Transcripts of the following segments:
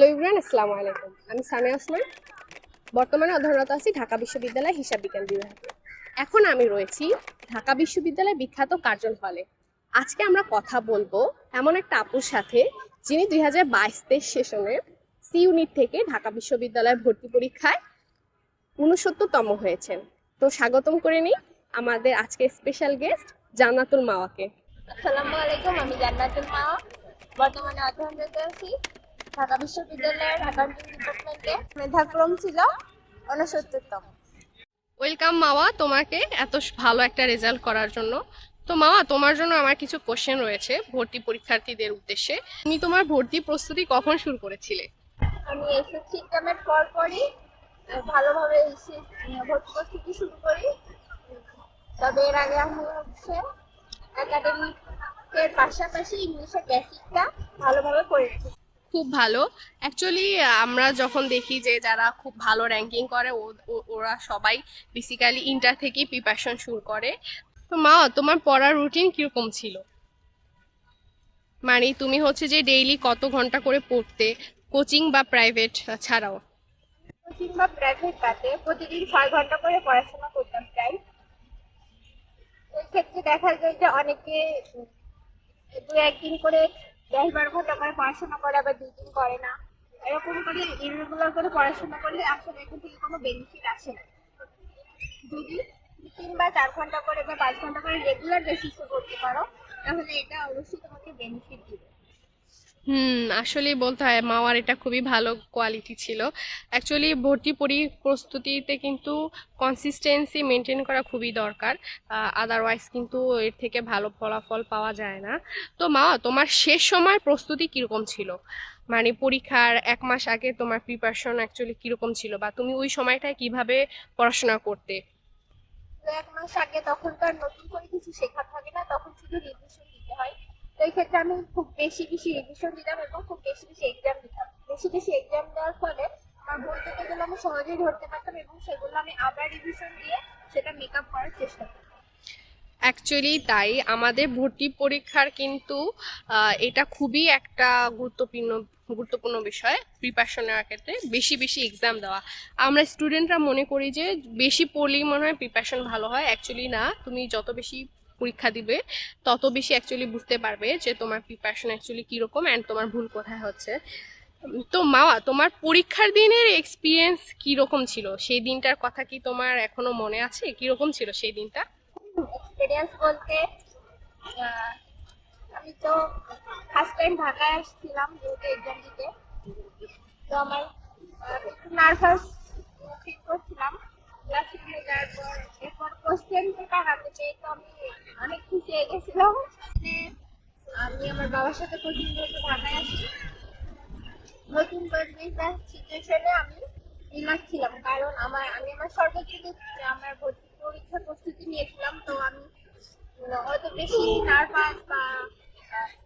আসসালামু আলাইকুম আমি সামিয়া ওসমান। বর্তমানে অধ্যয়নরত আছি ঢাকা বিশ্ববিদ্যালয় হিসাব বিজ্ঞান বিভাগে। এখন আমি রয়েছি ঢাকা বিশ্ববিদ্যালয়ের বিখ্যাত কার্জন হলে। আজকে আমরা কথা বলব এমন একটা আপুর সাথে, যিনি দুই হাজার বাইশ তেইশ সেশনে সি ইউনিট থেকে ঢাকা বিশ্ববিদ্যালয়ে ভর্তি পরীক্ষায় উনসত্তরতম হয়েছেন। তো স্বাগতম করে নিই আমাদের আজকে স্পেশাল গেস্ট জান্নাতুল মাওয়াকে। আসসালামু আলাইকুম, আমি জান্নাতুল মাওয়া। বর্তমানে অধ্যয়নরত আছি। ঢাকা বিশ্ববিদ্যালয়ের অ্যাকাউন্টিং ডিপার্টমেন্টে মেধাক্রম ছিল ঊনসত্তরতম। ওয়েলকাম মাওয়া তোমাকে এত ভালো একটা রেজাল্ট করার জন্য। তো মাওয়া তোমার জন্য আমার কিছু কোশ্চেন রয়েছে ভর্তি পরীক্ষার্থীদের উদ্দেশ্যে। তুমি তোমার ভর্তি প্রস্তুতি কখন শুরু করেছিলে? আমি এসএসসি এক্সামের পর পরই ভালোভাবে এসে ভর্তি প্রস্তুতি শুরু করি। তবে এর আগে আমি হচ্ছে একাডেমিকের পাশাপাশি ইংলিশের বেসিকটা ভালোভাবে করেছি খুব ভালো। অ্যাকচুয়ালি আমরা যখন দেখি যে যারা খুব ভালো র্যাঙ্কিং করে ওরা সবাই বেসিক্যালি ইন্টার থেকেই প্রিপারেশন শুরু করে। তো মা, তোমার পড়ার রুটিন কীরকম ছিল? মানে তুমি হচ্ছে যে ডেইলি কত ঘণ্টা করে পড়তে কোচিং বা প্রাইভেট ছাড়াও? কোচিং বা প্রাইভেট প্রতিদিন ছয় ঘণ্টা করে পড়াশোনা করতাম প্রায়। এই ক্ষেত্রে দেখা যায় যে অনেকে দু একদিন করে দশ বারো ঘণ্টা করে পড়াশোনা করে আবার দুই দিন করে না। এরকম করে ইরেগুলার করে পড়াশোনা করলে আসলে এখান থেকে কোনো বেনিফিট আসে না। যদি তিন বা চার ঘণ্টা করে বা পাঁচ ঘণ্টা করে রেগুলার বেসিসে করতে পারো, তাহলে এটা অবশ্যই তোমাকে বেনিফিট দিবে। হুম, আসলেই বলতে হয় মাওয়ার এটা খুবই ভালো কোয়ালিটি ছিল। অ্যাকচুয়ালি ভর্তি পরি, প্রস্তুতিতে কিন্তু কনসিস্টেন্সি মেনটেন করা খুবই দরকার। আদারওয়াইজ কিন্তু এর থেকে ভালো ফলাফল পাওয়া যায় না। তো মাওয়া, তোমার শেষ সময় প্রস্তুতি কীরকম ছিল? মানে পরীক্ষার এক মাস আগে তোমার প্রিপারেশন অ্যাকচুয়ালি কীরকম ছিল? বা তুমি ওই সময়টায় কীভাবে পড়াশোনা করতে? এক মাস আগে তখন তো আর নতুন করে কিছু শেখা থাকে না, তখন শুধু রিভিশন দিতে হয়। তো এই ক্ষেত্রে আমি খুব বেশি বেশি রিভিশন দিতাম এবং খুব বেশি বেশি এক্সাম দিতাম। বেশি বেশি এক্সাম দেওয়ার ফলে আমার ভুল থেকে গেলে আমি সহজেই ধরতে পারতাম এবং সেগুলো আমি আবার রিভিশন দিয়ে সেটা মেক আপ করার চেষ্টা করতাম। অ্যাকচুয়ালি তাই। আমাদের ভর্তি পরীক্ষার কিন্তু এটা খুবই একটা গুরুত্বপূর্ণ গুরুত্বপূর্ণ বিষয় প্রিপারেশন নেওয়ার ক্ষেত্রে, বেশি বেশি এক্সাম দেওয়া। আমরা স্টুডেন্টরা মনে করি যে বেশি পড়লেই মনে হয় প্রিপারেশন ভালো হয়। অ্যাকচুয়ালি না, তুমি যত বেশি পরীক্ষা দিবে, তত বেশি অ্যাকচুয়ালি বুঝতে পারবে যে তোমার প্রিপারেশন অ্যাকচুয়ালি কীরকম অ্যান্ড তোমার ভুল কোথায় হচ্ছে। তো মাওয়া তোমার পরীক্ষার দিনের এক্সপিরিয়েন্স কীরকম ছিল? সেই দিনটার কথা কি তোমার এখনও মনে আছে? কীরকম ছিল সেই দিনটা? এক্সপিরিয়েন্স বলতে আমি তো ফার্স্ট টাইম ঢাকায় আসছিলাম যেহেতু এক্সাম দিতে। তো আমার একটু নার্ভাস ফিল করছিলাম। ক্লাস যাওয়ার পর এরপর কোশ্চেন পেপার হাতে পেয়ে তো আমি হয়ে গেছিলাম আমি আমার বাবার সাথে কোচিং করতে ঢাকায় আসি। নতুন পরিবেশ সিচুয়েশনে আমি রিল্যাক্স ছিলাম, কারণ আমার আমি আমার সর্বোচ্চ আমার ভর্তি পরীক্ষার প্রস্তুতি নিয়েছিলাম, তো আমি অত বেশি নার্ভাস বা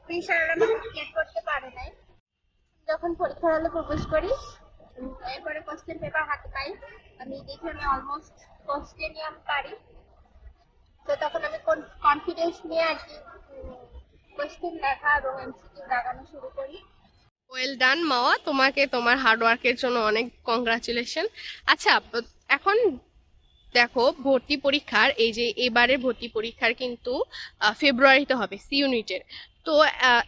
প্রেশার আমি ক্রিয়েট করতে পারি নাই। যখন পরীক্ষার হলে প্রবেশ করি এরপরে কোশ্চেন পেপার হাতে পাই। আমি দেখি আমি অলমোস্ট কোশ্চেনই আমি পারি। তো তখন আমি কনফিডেন্স নিয়ে আর কি কোশ্চেন লেখা এবং এমসিকিউ লাগানো শুরু করি। Well done Mawa. তোমাকে, তোমার হার্ডওয়ার্কের জন্য অনেক কংগ্রাচুলেশন আচ্ছা এখন দেখো, ভর্তি পরীক্ষার, এই যে এবারের ভর্তি পরীক্ষার কিন্তু ফেব্রুয়ারিতে হবে সি ইউনিটের তো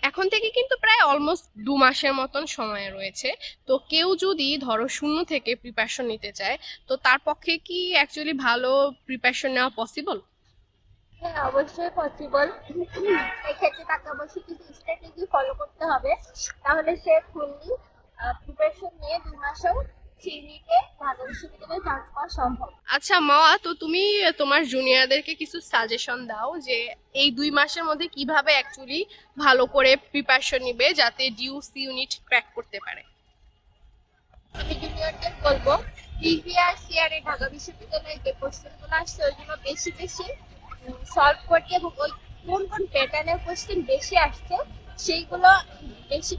এখন থেকে কিন্তু প্রায় অলমোস্ট দু মাসের মতন সময় রয়েছে। তো কেউ যদি ধরো শূন্য থেকে প্রিপারেশন নিতে চায়, তো তার পক্ষে কি অ্যাকচুয়ালি ভালো প্রিপারেশন নেওয়া পসিবল হ্যাঁ অবশ্যই পসিবল এক্ষেত্রে তাকে অবশ্যই কিছু স্ট্র্যাটেজি ফলো করতে হবে। তাহলে সে ফুললি প্রিপারেশন নিয়ে দুই মাসেও আচ্ছা মাওয়া তো তুমি তোমার জুনিয়রদেরকে কিছু সাজেশন দাও যে এই দুই মাসের মধ্যে কীভাবে অ্যাকচুয়ালি ভালো করে প্রিপারেশন নিবে যাতে ডিউসি ইউনিট ক্র্যাক করতে পারে? আমি জুনিয়রদের বলব প্রিভিয়াস ইয়ারে ঢাকা বিশ্ববিদ্যালয়ে যে কোশ্চেনগুলো আসছে ওইগুলো বেশি বেশি সলভ করতে এবং ওই কোন কোন প্যাটার্নের কোশ্চেন বেশি আসছে, সেইগুলো বেশি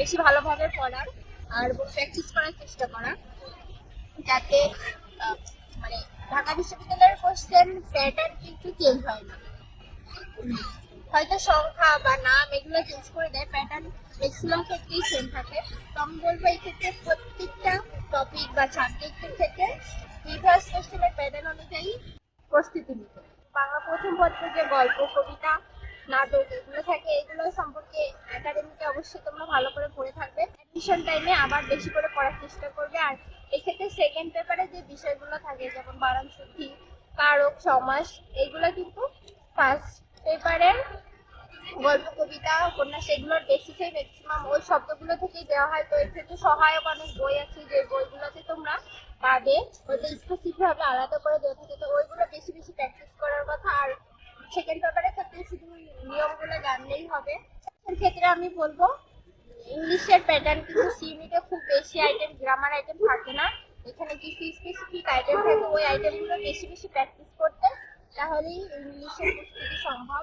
বেশি ভালোভাবে পড়ার আর প্র্যাকটিস করার চেষ্টা করা যাতে মানে ঢাকা বিশ্ববিদ্যালয়ের কোশ্চেন প্যাটার্ন কিন্তু চেঞ্জ হয় না। হয়তো সংখ্যা বা নাম এগুলো চেঞ্জ করে দেয় প্যাটার্ন ম্যাক্সিমাম ক্ষেত্রেই সেম থাকে। তো আমি বলব এই ক্ষেত্রে প্রত্যেকটা টপিক বা সাবজেক্টের ক্ষেত্রে প্রিভিয়াস কোশ্চেনের প্যাটার্ন অনুযায়ী প্রস্তুতি নিতে। বাংলা প্রথম পত্রে যে গল্প, কবিতা, নাটক, এগুলো থাকে। এগুলো সম্পর্কে একাডেমিতে অবশ্যই তোমরা ভালো করে পড়ে থাকবে। অ্যাডমিশন টাইমে আবার বেশি করে পড়ার চেষ্টা করবে। আর এক্ষেত্রে সেকেন্ড পেপারে যে বিষয়গুলো থাকে, যেমন বারান শুদ্ধি, কারক, সমাস, এগুলো কিন্তু ফার্স্ট পেপারের গল্প, কবিতা, উপন্যাস, এগুলোর বেশি বেসিসে ম্যাক্সিমাম ওই শব্দগুলো থেকেই দেওয়া হয়। তো এক্ষেত্রে সহায়ক অনেক বই আছে, যে বইগুলোতে তোমরা পাবে ওইটা স্পেসিফিক ভাবে আলাদা করে দেওয়া থাকে। তো ওইগুলো বেশি বেশি প্র্যাকটিস করার কথা। আর সেকেন্ড পেপারের ক্ষেত্রে শুধু নিয়মগুলো জানলেই হবে। ক্ষেত্রে আমি বলব, ইংলিশের প্যাটার্ন কিন্তু সি খুব বেশি আইটেম গ্রামার আইটেম থাকে না। এখানে কিছু স্পেসিফিক আইটেম থাকে, ওই আইটেমগুলো বেশি বেশি প্র্যাকটিস করতে। তাহলেই ইংলিশের প্রস্তুতি সম্ভব।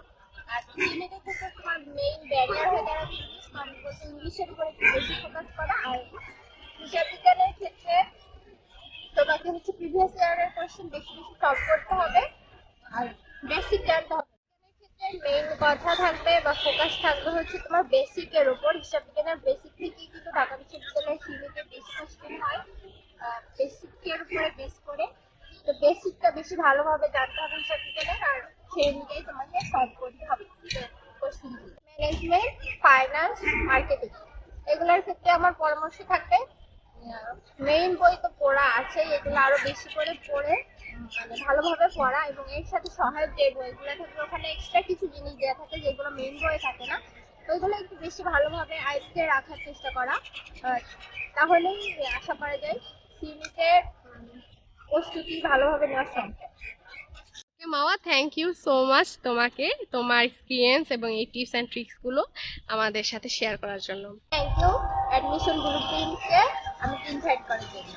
আর সি ক্ষেত্রে তোমার মেইন ব্যারিয়ার হয়ে দাঁড়াবে ইংলিশ মানে ইংলিশের উপরে একটু বেশি ফোকাস করা। আর বিজ্ঞানের ক্ষেত্রে তোমাকে হচ্ছে প্রিভিয়াস ইয়ারের কোশ্চেন বেশি বেশি সলভ করতে হবে। আর বেসিক জানতে হবে। মেইন কথা থাকবে বা ফোকাস থাকবে হচ্ছে তোমার বেসিকের উপর। হিসাব বিজ্ঞানের বেসিক থেকেই কিন্তু ঢাকা বিশ্ববিদ্যালয়ের সিমিতে বেশি কোশ্চেন হয়। বেসিকের উপরে বেস করে। তো বেসিকটা বেশি ভালোভাবে জানতে হবে হিসাব বিজ্ঞানের। আর সেই অনুযায়ী তোমাকে সলভ করতে হবে কোশ্চেন ম্যানেজমেন্ট ফাইন্যান্স মার্কেটিং এগুলোর ক্ষেত্রে আমার পরামর্শ থাকবে। মেইন বই তো পড়া আছে এগুলো আরও বেশি করে পড়ে মানে ভালোভাবে পড়া এবং এর সাথে সহায়ক যে বইগুলো থাকে ওখানে এক্সট্রা কিছু জিনিস দেওয়া থাকে যেগুলো মেইন বইয়ে থাকে না ওইগুলো একটু বেশি ভালোভাবে আয়ত্তে রাখার চেষ্টা করা। তাহলেই আশা করা যায় সিমিটের প্রস্তুতি ভালোভাবে নেওয়া সম্ভব। Mawa thank you so much তোমাকে তোমার এক্সপিরিয়েন্স এবং এই টিপস অ্যান্ড ট্রিক্সগুলো আমাদের সাথে শেয়ার করার জন্য। থ্যাংক ইউ অ্যাডমিশন গ্রুপ টিমকে আমি ইনভাইট করার জন্য